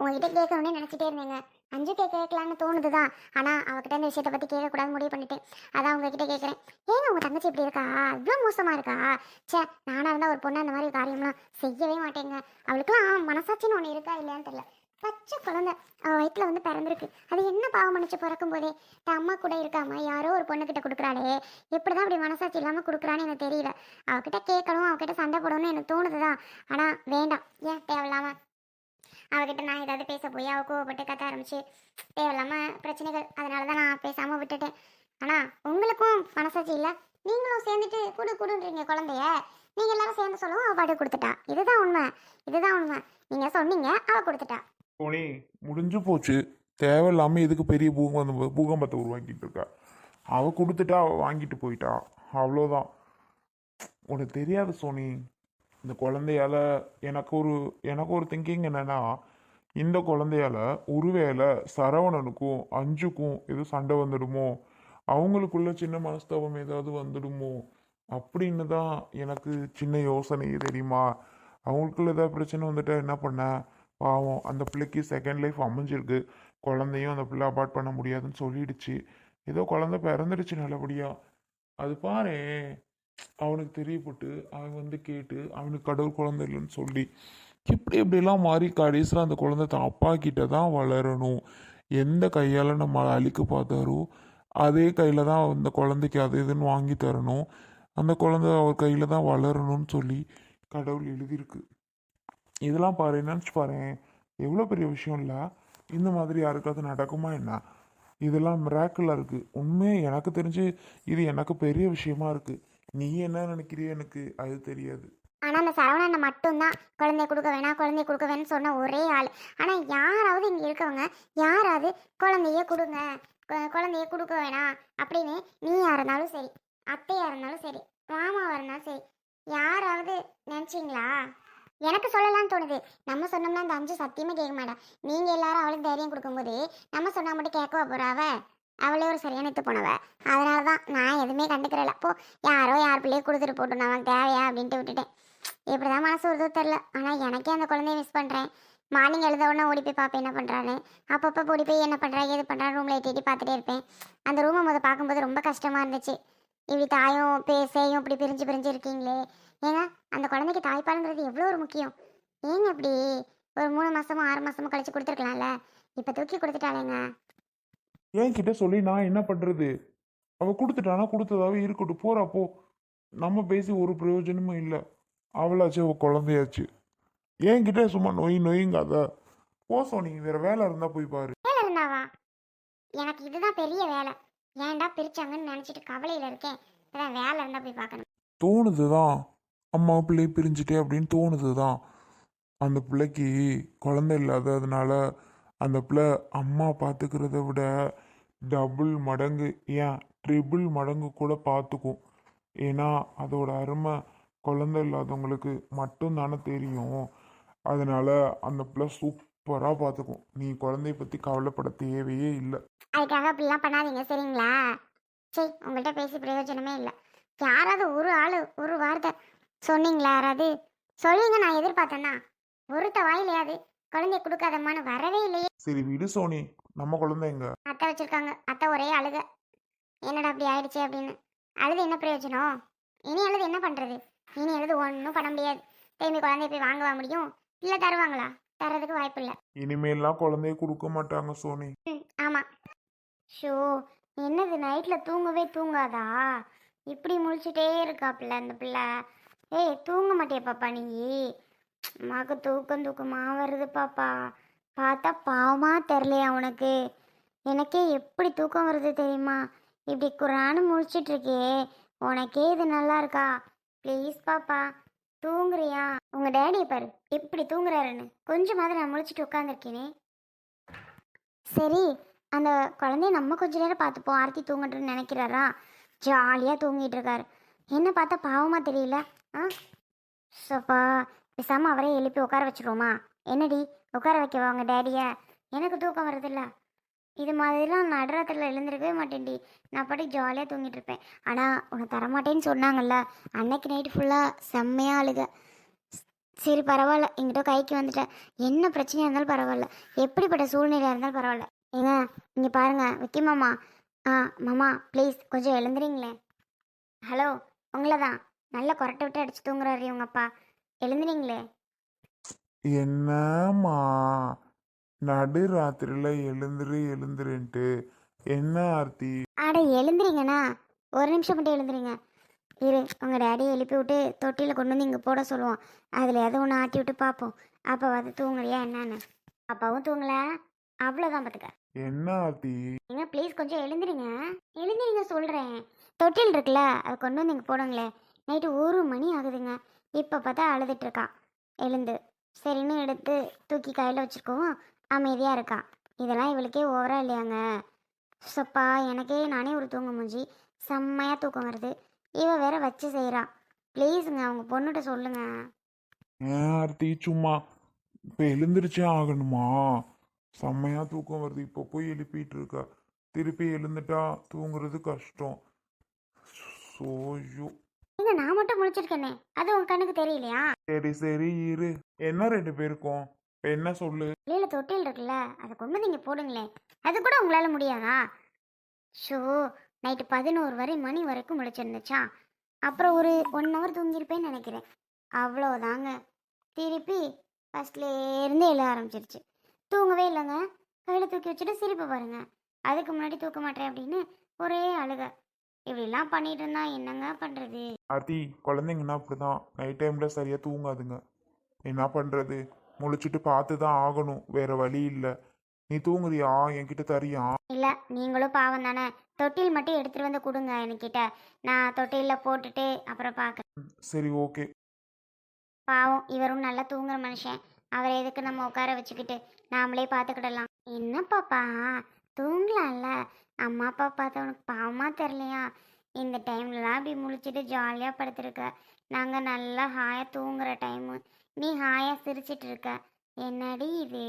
உங்ககிட்ட கேட்கணும்னு நினச்சிட்டே இருந்தேங்க. அஞ்சு கே கேட்கலான்னு தோணுது தான் ஆனால் அவகிட்ட இந்த விஷயத்தை பற்றி கேட்கக்கூடாது முடிவு பண்ணிட்டேன். அதான் உங்ககிட்ட கேட்குறேன். ஏங்க உங்கள் தங்கச்சி இப்படி இருக்கா? இவ்வளோ மோசமாக இருக்கா? ச்சே நானாக இருந்தால் ஒரு பொண்ணு அந்த மாதிரி காரியம்லாம் செய்யவே மாட்டேங்க. அவளுக்குலாம் மனசாட்சின்னு ஒன்று இருக்கா இல்லையான்னு தெரியல. பச்சை குழந்தை. அவள் வயிற்றுல வந்து பிறந்திருக்கு. அது என்ன பாவம் பண்ணிச்சு பிறக்கும் போதே? தன் அம்மா கூட இருக்காம யாரோ ஒரு பொண்ணுக்கிட்ட கொடுக்குறாளே. எப்படி தான் இப்படி மனசாட்சி இல்லாமல் கொடுக்குறான்னு எனக்கு தெரியல. அவகிட்ட கேட்கணும் அவகிட்ட சண்டை போடணும்னு எனக்கு தோணுதுதான். ஆனால் வேண்டாம். ஏன் தேவையில்லாமல் அவகிட்ட நான் ஏதாவது பேச போய் அவள் கோவப்பட்டு கத்த ஆரம்பிச்சு தேவையில்லாம பிரச்சனைகள் அதனால தான் நான் பேசாமல் விட்டுட்டேன். ஆனால் உங்களுக்கும் மனசாட்சி இல்லை. நீங்களும் சேர்ந்துட்டு குடு குடுன்றீங்க குழந்தைய. நீங்கள் எல்லாரும் சேர்ந்து சொல்லவும் அவள் பாட்டு கொடுத்துட்டா. இதுதான் உண்மை. இதுதான் உண்மை. நீங்கள் சொன்னீங்க அவள் கொடுத்துட்டா. போனி முடிஞ்சு போச்சு. தேவையில்லாமல் எதுக்கு பெரிய பூகம்பம் பூகம்பத்தை உருவாக்கிட்டு இருக்கா? அவள் கொடுத்துட்டா அவள் வாங்கிட்டு போயிட்டா. அவ்வளோதான் உனக்கு தெரியாது சோனி. இந்த குழந்தையால எனக்கு ஒரு எனக்கு ஒரு திங்கிங் என்னன்னா இந்த குழந்தையால ஒருவேளை சரவணனுக்கும் அஞ்சுக்கும் எதுவும் சண்டை வந்துடுமோ? அவங்களுக்குள்ள சின்ன மனஸ்தாபம் ஏதாவது வந்துடுமோ? அப்படின்னு தான் எனக்கு சின்ன யோசனை தெரியுமா? அவங்களுக்குள்ள ஏதாவது பிரச்சனை வந்துட்டா என்ன பண்ண? பாவம் அந்த பிள்ளைக்கு செகண்ட் லைஃப் அமைஞ்சிருக்கு. குழந்தையும் அந்த பிள்ளை அபார்ட் பண்ண முடியாதுன்னு சொல்லிடுச்சு. ஏதோ குழந்தை பிறந்துடுச்சு நல்லபடியாக அது பாரு அவனுக்கு தெரியப்பட்டு அவன் வந்து கேட்டு அவனுக்கு கடவுள் குழந்தை இல்லைன்னு சொல்லி இப்படி இப்படிலாம் மாறி கடைசியில் அந்த குழந்தை தான் அப்பா கிட்ட தான் வளரணும். எந்த கையால் நம்ம அழிக்க பார்த்தாரோ அதே கையில் தான் அந்த குழந்தைக்கு அது இதுன்னு வாங்கி தரணும். அந்த குழந்தை அவர் கையில் தான் வளரணும்னு சொல்லி கடவுள் எழுதியிருக்கு. இதெல்லாம் பாரு நினச்சி பாரு எவ்வளோ பெரிய விஷயம் இல்லை? இந்த மாதிரி யாருக்காவது நடக்குமா என்ன? இதெல்லாம் மிராக்கிளாக இருக்குது உண்மையே எனக்கு தெரிஞ்சு இது எனக்கு பெரிய விஷயமா இருக்குது நீ என்ன நினைக்கிறிய எனக்கு அது தெரியாது. ஆனால் அந்த சரவணனை மட்டும்தான் குழந்தைய கொடுக்க வேணாம் குழந்தைய கொடுக்க வேணும்னு சொன்ன ஒரே ஆள். ஆனால் யாராவது இங்கே இருக்கவங்க யாராவது குழந்தைய கொடுங்க கு- குழந்தைய கொடுக்க வேணாம் அப்படின்னு நீயா இருந்தாலும் சரி அத்தையா இருந்தாலும் சரி மாமாவா இருந்தாலும் சரி யாராவது நினச்சிங்களா? எனக்கு சொல்லலாம்னு தோணுது. நம்ம சொன்னோம்னா அந்த அஞ்சு சத்தியமே கேட்க மாட்டேன் நீங்கள் எல்லாரும் அவளுக்கு தைரியம் கொடுக்கும்போது நம்ம சொன்னா மட்டும் கேட்கவா போறாவ அவளே ஒரு சரியான எத்து போனவ. அதனால தான் நான் எதுவுமே கண்டுக்கிறல. அப்போ யாரோ யார் பிள்ளையே கொடுத்துட்டு போட்டோம் நமக்கு தேவையா அப்படின்ட்டு விட்டுட்டேன். இப்படிதான் மனசு வருதோ தெரில ஆனால் எனக்கே அந்த குழந்தைய மிஸ் பண்ணுறேன் மார்னிங் எழுத உடனே ஓடி போய் பார்ப்பேன் என்ன பண்ணுறான்னு அப்பப்போ ஓடி போய் என்ன பண்ணுறா ஏது பண்ணுறா ரூமில் எட்டி பார்த்துட்டே இருப்பேன். அந்த ரூமை முத பார்க்கும்போது ரொம்ப கஷ்டமாக இருந்துச்சு. இப்படி தாயும் பேசையும் இப்படி பிரிஞ்சு பிரிஞ்சு இருக்கீங்களே. ஏங்க அந்த குழந்தைக்கு தாய்ப்பாலுங்கிறது எவ்வளோ ஒரு முக்கியம். ஏங்க இப்படி? ஒரு மூணு மாசமோ ஆறு மாசமோ கழிச்சு கொடுத்துருக்கலாம்ல. இப்போ தூக்கி கொடுத்துட்டாலேங்க என் கிட்ட சொல்லி நான் என்ன பண்ணுறது அவள் கொடுத்துட்டானா கொடுத்ததாவே இருக்கட்டும். போறா போ. நம்ம பேசி ஒரு பிரயோஜனமும் இல்லை. அவளாச்சு அவள் குழந்தையாச்சு. என்கிட்ட சும்மா நொய் நொய்ங்காத. போ சோனி. வேற வேலை இருந்தால் போய் பாரு. வேலை இருந்தாவா எனக்கு இதுதான் பெரிய வேலை. ஏன்டா பிரிச்சாங்கன்னு நினச்சிட்டு கவலையில் இருக்கேன். அதான் வேலை இருந்தால் போய் பார்க்கணும். தோணுது தான் அம்மா பிள்ளை பிரிஞ்சுட்டே அப்படின்னு தோணுது தான் அந்த பிள்ளைக்கு குழந்தை இல்லாததுனால அந்த பிள்ளை அம்மா பார்த்துக்கிறத விட டபுள் மடங்கு ஏன்? ட்ரிபிள் மடங்கு கூட பார்த்துக்கும். ஏன்னா அதோட அருமை குழந்தை இல்லாதவங்களுக்கு மட்டும்தானே தெரியும். அதனால அந்த பிள்ளை சூப்பராக பார்த்துக்கும். நீ குழந்தைய பற்றி கவலைப்பட தேவையே இல்லை. அதுக்காக அப்படிலாம் பண்ணாதீங்க சரிங்களா? சரி உங்கள்கிட்ட பேசி பிரயோஜனமே இல்லை. யாராவது ஒரு ஆள் ஒரு வார்த்தை சொன்னீங்களா யாராவது? சொல்லுங்க நான் எதிர்பார்த்தேன்னா. ஒருத்த வாயிலையாது குழந்தைய கொடுக்காதம்மான்னு வரவே இல்லையே. சரி விடு சோனி. நம்ம குழந்தை எங்க? அத்தை வச்சிருக்காங்க. அத்தை ஒரே அழுக. என்னடா அப்படி ஆயிடுச்சு அப்படின்னு. அழுது என்ன பிரயோஜனம்? இனி அழுது என்ன பண்றது? இனி அழுது ஒன்றும் பண்ண முடியாது. திரும்பி குழந்தைய போய் வாங்கவா முடியும்? இல்லை தருவாங்களா? தர்றதுக்கு வாய்ப்பு இல்லை. இனிமேல்லாம் குழந்தைய கொடுக்க மாட்டாங்க சோனி. ம் ஆமாம் ஷோ என்னது நைட்டில் தூங்கவே தூங்காதா? இப்படி முழிச்சிட்டே இருக்காப்புல அந்த பிள்ளை. ஏய் தூங்க மாட்டியா பாப்பா நீ? அம்மாவுக்கு தூக்கம் தூக்கமாக வருது பாப்பா. பார்த்தா பாவமாக தெரிலையா உனக்கு? எனக்கே எப்படி தூக்கம் வருது தெரியுமா? இப்படி குரானு முழிச்சிட்டு இருக்கே உனக்கே இது நல்லா இருக்கா? ப்ளீஸ் பாப்பா தூங்குறியா? உங்கள் டேடி பாரு எப்படி தூங்குறாருன்னு. கொஞ்சமாவது நான் முழிச்சிட்டு உட்காந்துருக்கேனே சரி அந்த குழந்தைய நம்ம கொஞ்ச நேரம் பார்த்துப்போம். ஆர்த்தி தூங்கட்டுன்னு நினைக்கிறாரா? ஜாலியாக தூங்கிட்டு இருக்காரு. என்ன பார்த்தா பாவமாக தெரியல ஆ? சோப்பா பேசாமல் அவரே எழுப்பி உட்கார வச்சிருவோமா? என்னடி? உட்கார வைக்கவா அவங்க டேடியை எனக்கு தூக்கம் வருதில்ல. இது மாதிரிலாம் நடுறத்தில் எழுந்திருக்கவே மாட்டேன்டி. நான் பாட்டுக்கு ஜாலியாக தூங்கிட்டு இருப்பேன். ஆனால் உன்னை தரமாட்டேன்னு சொன்னாங்கல்ல. அன்னைக்கு நைட்டு ஃபுல்லாக செம்மையாக அழுக. சரி பரவாயில்ல எங்கிட்ட கைக்கு வந்துட்டேன் என்ன பிரச்சனையாக இருந்தாலும் பரவாயில்ல எப்படிப்பட்ட சூழ்நிலையாக இருந்தாலும் பரவாயில்ல ஏங்க இங்கே பாருங்கள் விக்கி மாமா. ஆ மாமா ப்ளீஸ் கொஞ்சம் எழுந்துறீங்களே. ஹலோ உங்களை தான் நல்லா கொரட்டை விட்டு அடிச்சு தூங்குறாரு உங்கப்பா அப்பா எழுந்துறீங்களே என்னம்மா? நடு ராத்திரில எழுந்துரு எழுந்துருன்ட்டு. என்ன ஆர்த்தி? அட எழுந்துறீங்கண்ணா. ஒரு நிமிஷம் மட்டும் எழுந்துறீங்க. இரு உங்கள் டேடியை எழுப்பி விட்டு தொட்டியில் கொண்டு வந்து இங்கே போட சொல்லுவோம். அதில் எதை ஒன்று ஆட்டி விட்டு பார்ப்போம் அப்போ வந்து தூங்கலையா என்னன்னு? அப்பாவும் தூங்கல. அவ்வளோதான் பார்த்துக்க என்ன ஆர்த்தி? ஏங்க ப்ளீஸ் கொஞ்சம் எழுந்துருங்க. எழுந்துருங்க சொல்கிறேன் தொட்டில் இருக்குல்ல அதை கொண்டு வந்து இங்கே போடுங்களே நைட்டு ஒரு மணி ஆகுதுங்க. இப்போ பார்த்தா அழுதுட்டு இருக்கான் எழுந்து. சரின்னு எடுத்து தூக்கி கையில் வச்சுருக்கவும் அமைதியாக இருக்கான். இதெல்லாம் இவளுக்கே ஓவரா இல்லையாங்க? சப்பா எனக்கே நானே ஒரு தூங்க மூஞ்சி. செம்மையாக தூக்கம் வருது. இவ வேற வச்சு செய்கிறான் ப்ளீஸுங்க அவங்க பொண்ணுகிட்ட சொல்லுங்க. ஆர்த்தி சும்மா. இப்போ எழுந்திருச்சே ஆகணுமா? செம்மையாக தூக்கம் வருது. இப்போ போய் எழுப்பிட்டு இருக்கா திருப்பி எழுந்துட்டா தூங்குறது கஷ்டம். சோயோ ஏங்க நான் மட்டும் முழிச்சிருக்கேனே. அது உங்க கண்ணுக்கு தெரியலையா? சரி சரி இரு. என்ன ரெண்டு பேருக்கும்? இப்ப என்ன சொல்லு? வெளியில தொட்டில் இருக்குல்ல அதை கொண்டு வந்து இங்கே போடுங்களேன். அது கூட உங்களால முடியாதா? ஷோ நைட்டு பதினோரு வரை மணி வரைக்கும் முழிச்சிருந்துச்சா? அப்புறம் ஒரு ஒன் ஹவர் தூங்கியிருப்பேன்னு நினைக்கிறேன். அவ்வளோதாங்க திருப்பி ஃபர்ஸ்ட்லேருந்து எழ ஆரம்பிச்சிருச்சு. தூங்கவே இல்லைங்க. கையில் தூக்கி வச்சுட்டு சிரிப்பு பாருங்க. அதுக்கு முன்னாடி தூக்க மாட்டேன் அப்படின்னு ஒரே அழுக. இப்படிலாம் பண்ணிட்டு இருந்தா என்னங்க பண்ணுறது ஆர்த்தி குழந்தைங்கன்னா அப்படிதான். நைட் டைம்ல சரியா தூங்காதுங்க. என்ன பண்றது? முழிச்சிட்டு பார்த்து தான் ஆகணும். வேற வழி இல்லை. நீ தூங்குறியா? என்கிட்ட தரியா? இல்லை நீங்களும் பாவம் தானே. தொட்டில் மட்டும் எடுத்துகிட்டு வந்து கொடுங்க என்கிட்ட. நான் தொட்டிலில் போட்டுட்டு அப்புறம் பார்க்குறேன் சரி ஓகே. பாவம் இவரும் நல்லா தூங்குற மனுஷன். அவரை எதுக்கு நம்ம உட்கார வச்சுக்கிட்டு நாமளே பார்த்துக்கிடலாம். என்ன பாப்பா? தூங்கலாம்ல? அம்மா அப்பா பார்த்த உனக்கு பாவமாக தெரிலையா இந்த டைம்லலாம் அப்படி முழிச்சிட்டு ஜாலியாக படுத்துருக்க. நாங்கள் நல்லா ஹாயாக தூங்குற டைமு நீ ஹாயாக சிரிச்சிட்டு இருக்க. என்னடி இது?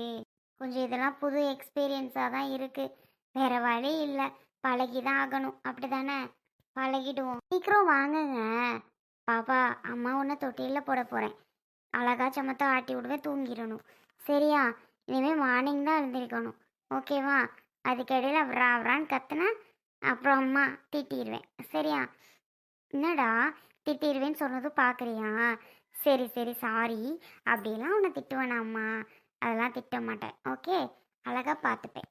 கொஞ்சம் இதெல்லாம் புது எக்ஸ்பீரியன்ஸாக தான் இருக்குது வேற வழி இல்லை. பழகி தான் ஆகணும். அப்படி தானே பழகிடுவோம். சீக்கிரம் வாங்குங்க. பாப்பா அம்மா ஒன்று தொட்டியில் போட போகிறேன் அழகா சமத்தை ஆட்டி விடுவேன். தூங்கிடணும். சரியா? இனிமேல் மார்னிங் தான் எழுந்திருக்கணும். ஓகேவா அதுக்கிடையில் அவ்வளோ அவ்வளான்னு கத்துனா அப்புறம் அம்மா திட்டிடுவேன் சரியா? என்னடா திட்டிடுவேன்னு சொன்னது பார்க்குறியா சரி சரி சாரி அப்படிலாம் உன்னை திட்டுவேனா அம்மா? அதெல்லாம் திட்ட மாட்டேன். ஓகே? அழகாக பார்த்துப்பேன்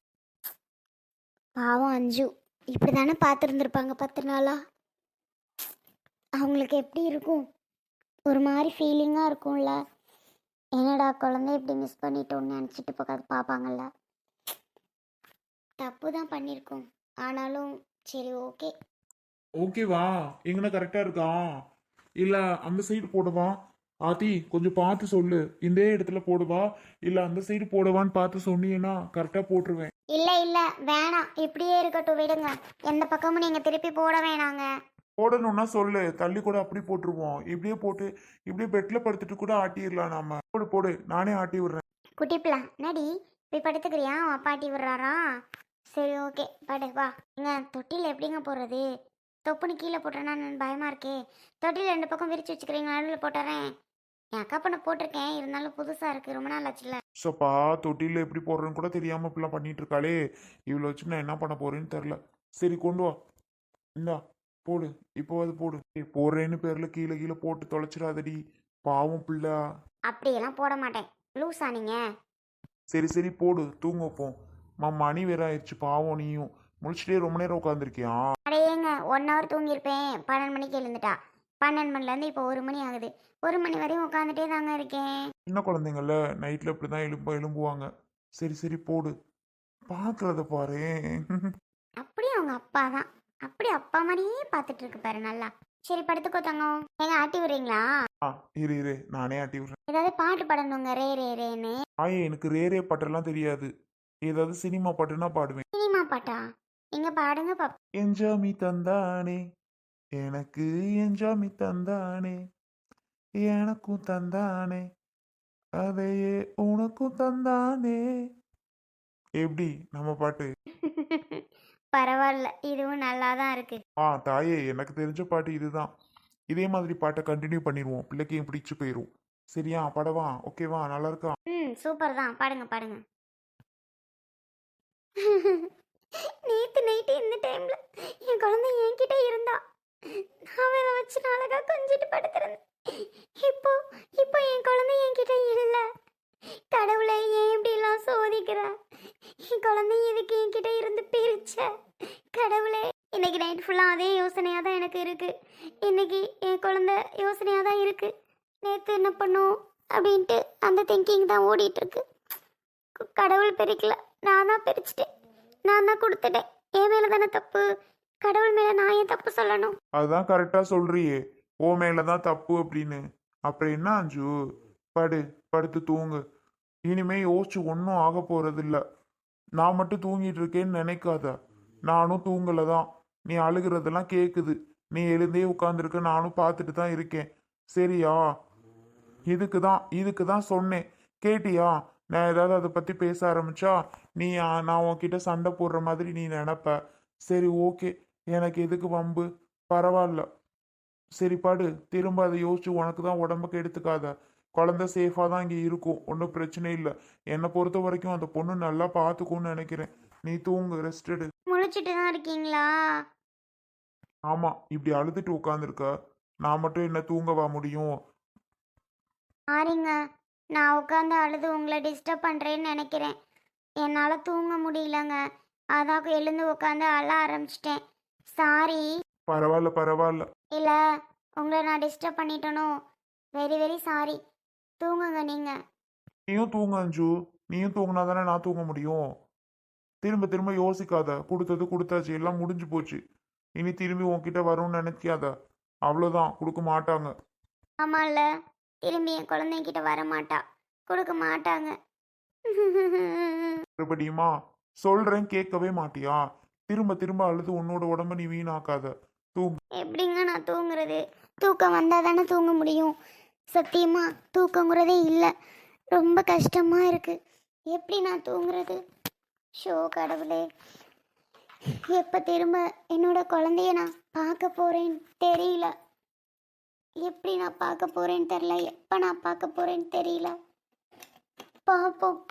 பாவம் அஞ்சு. இப்படி தானே பார்த்துருந்துருப்பாங்க பத்து நாளாக அவங்களுக்கு எப்படி இருக்கும்? ஒரு மாதிரி ஃபீலிங்காக இருக்கும்ல. என்னடா குழந்தை இப்படி மிஸ் பண்ணிட்டோன்னு நினச்சிட்டு போகாது பார்ப்பாங்கல்ல தப்பு தான் பண்ணியிருக்கோம் ஆனாலும் சரி ஓகே. ஓகேவா எங்கன கரெக்டா இருக்கா? இல்ல அந்த சைடு போடவா? ஆத்தி கொஞ்சம் பார்த்து சொல்லு. இந்த இடத்துல போடுவா? இல்ல அந்த சைடு போடவான்னு பார்த்து சொன்னீங்கன்னா கரெக்டா போட்டுருவேன். இல்லை இல்லை வேணாம். இப்படியே இருக்கட்டும் விடுங்க. எந்த பக்கமும் நீங்கள் திருப்பி போட வேணாங்க. போடணும்னா சொல்லு. தள்ளி கூட அப்படி போட்டுருவோம். இப்படியே போட்டு இப்படியே பெட்ல படுத்துட்டு கூட ஆட்டிடலாம் நாம. போடு போடு. நானே ஆட்டி விடுறேன். குட்டிப்பிளா நடி போய் படுத்துக்கிறியா? உன் அப்பாட்டி விடுறாரா? சரி ஓகே. படு வா. ஏங்க தொட்டியில் எப்படிங்க போடுறது தொப்புன்னு கீழே போட்டேன்னா நான் பயமா இருக்கே. தொட்டியில் ரெண்டு பக்கம் விரிச்சு வச்சுக்கிறீங்க நடுவில் போட்டுறேன். என் அக்கா பண்ண போட்டிருக்கேன். இருந்தாலும் புதுசாக இருக்குது ரொம்ப நாள் ஆச்சுல சப்பா தொட்டில எப்படி போடுறேன்னு கூட தெரியாம இப்படிலாம் பண்ணிட்டு இருக்காளே இவ்வளோ வச்சு நான் என்ன பண்ண போறேன்னு தெரில சரி கொண்டு வா. இந்தா போடு. இப்போ அது போடு. ஏய், போடுறேன்னு பேர்ல கீழே கீழே போட்டு தொலைச்சிடாதடி. பாவம் பிள்ளை. அப்படியெல்லாம் போட மாட்டேன். லூஸா நீங்கள் சரி சரி போடு. தூங்க வைப்போம் மா மணி வேற ஆயிடுச்சு பாவம் நீயும். முடிச்சுட்டே ரொம்ப நேரம் உட்காந்துருக்கியா அடையேங்க ஒன் ஹவர் தூங்கியிருப்பேன். பன்னெண்டு மணிக்கு எழுந்துட்டா. பன்னெண்டு மணிலேருந்து இப்போ ஒரு மணி ஆகுது. ஒரு மணி வரையும் உட்காந்துட்டே தாங்க இருக்கேன். சின்ன குழந்தைங்கள நைட்ல இப்படி தான் எலும்ப எலும்புவாங்க சரி சரி போடு. பார்க்கறத பாரு. அப்படியே அவங்க அப்பா தான். அப்படி அப்பா மாதிரியே பார்த்துட்டு இருக்கு பாரு நல்லா. சரி படுத்துக்கோ தங்கம். ஏங்க ஆட்டி விடுறீங்களா? ஆ இரு இரு. நானே ஆட்டி விடுறேன். ஏதாவது பாட்டு பாடணுங்க. ரே ரே ரேன்னு. ஆயே எனக்கு ரேரே பாட்டெல்லாம் தெரியாது. ஏதாவது சினிமா பாட்டுனா பாடுவேன். சினிமா பாட்டா? நீங்க பாடுங்க பாப்பா என்ஜாமி தந்தானே. எனக்கு என்ஜாமி தந்தானே. எனக்கும் தந்தானே. அதையே உனக்கும் தந்தானே. எப்படி? நம்ம பாட்டு. பரவாயில்ல. இதுவும் நல்லா தான் இருக்கு. ஆ தாயே எனக்கு தெரிஞ்ச பாட்டு இதுதான். இதே மாதிரி பாட்டை கண்டினியூ பண்ணிடுவோம். பிள்ளைக்கு பிடிச்சு போயிடும் சரியா? படவா? ஓகேவா? நல்லா இருக்கா? ம் சூப்பர் தான் பாடுங்க பாடுங்க. நேற்று நைட்டு இந்த டைமில் என் குழந்தை என்கிட்ட இருந்தா. நான் அவளை வச்சு அழகாக அழகா கொஞ்சிட்டு படுத்துருந்தேன். இப்போ இப்போ என் குழந்தை என்கிட்ட இல்லை. கடவுளை ஏன் இப்படிலாம் சோதிக்கிற? என் குழந்தை இதுக்கு என்கிட்ட இருந்து பிரிச்ச? கடவுளே இன்னைக்கு நைட் ஃபுல்லாக அதே யோசனையாக தான் எனக்கு இருக்குது இன்னைக்கு என் குழந்தை யோசனையாக தான் இருக்குது நேற்று என்ன பண்ணும்? அப்படின்ட்டு அந்த திங்கிங் தான் ஓடிட்டுருக்கு கடவுள் பெருக்கலை. நான் தான் பிரிச்சுட்டேன். நான் தான் கொடுத்துட்டேன். என் மேல தானே தப்பு? கடவுள் மேல நான் ஏன் தப்பு சொல்லணும்? அதுதான் கரெக்டாக சொல்றியே. ஓ மேல தான் தப்பு அப்படின்னு. அப்புறம் என்ன அஞ்சு? படு படுத்து தூங்கு. இனிமே யோசிச்சு ஒன்றும் ஆக போறதில்ல. நான் மட்டும் தூங்கிட்டு இருக்கேன்னு நினைக்காத. நானும் தூங்கல தான். நீ அழுகிறதெல்லாம் கேட்குது நீ எழுந்தே உட்காந்துருக்க நானும் பார்த்துட்டு தான் இருக்கேன். சரியா? இதுக்கு தான் இதுக்கு தான் சொன்னேன். கேட்டியா? நான் ஏதாவது அதை பற்றி பேச ஆரம்பிச்சா நீ நான் உன்கிட்ட சண்டை போடுற மாதிரி நீ நினப்ப. சரி ஓகே. எனக்கு எதுக்கு வம்பு? பரவாயில்ல. சரி படு. திரும்ப அதை யோசிச்சு உனக்கு தான் உடம்புக்கு எடுத்துக்காத குழந்தை சேஃபாக தான் இங்கே இருக்கும். ஒன்றும் பிரச்சனை இல்லை. என்னை பொறுத்த வரைக்கும் அந்த பொண்ணு நல்லா பார்த்துக்கும்னு நினைக்கிறேன். நீ தூங்கு ரெஸ்ட் எடு. முழிச்சிட்டு தான் இருக்கீங்களா? ஆமாம் இப்படி அழுதுட்டு உட்காந்துருக்க நான் மட்டும் என்ன தூங்கவா முடியும்? சாரிங்க நான் உட்காந்து அழுது உங்களை டிஸ்டர்ப் பண்ணுறேன்னு நினைக்கிறேன். என்னால் தூங்க முடியலங்க. அதான் எழுந்து உட்காந்து அழ ஆரம்பிச்சிட்டேன். சாரி பரவாயில்ல பரவாயில்ல. இல்லை உங்களை நான் டிஸ்டர்ப் பண்ணிட்டனோ? வெரி வெரி சாரி தூங்குங்க நீங்கள் நீயும் தூங்க அஞ்சு. நீயும் தூங்கினா தானே நான் தூங்க முடியும். திரும்ப திரும்ப யோசிக்காத. கொடுத்தது கொடுத்தாச்சு. எல்லாம் முடிஞ்சு போச்சு. இனி திரும்பி உன்கிட்ட வரும்னு நினைக்காத. அவ்வளோதான் கொடுக்க மாட்டாங்க. ஆமாம்ல திரும்பி என் குழந்தைங்கிட்ட வர மாட்டா கொடுக்க மாட்டாங்க. மறுபடியுமா சொல்றேன் கேட்கவே மாட்டியா? திரும்ப திரும்ப அழுது உன்னோட உடம்ப நீ வீணாக்காத. தூங்கு. எப்படிங்க நான் தூங்குறது? தூக்கம் வந்தால் தானே தூங்க முடியும். சத்தியமா தூக்கங்கிறதே இல்லை. ரொம்ப கஷ்டமாக இருக்கு. எப்படி நான் தூங்குறது? ஷோ கடவுளே. எப்போ திரும்ப என்னோட குழந்தைய நான் பார்க்க போகிறேன்னு தெரியல. எப்படி நான் பார்க்க போகிறேன்னு தெரியல எப்போ நான் பார்க்க போகிறேன்னு தெரியல. பார்ப்போம்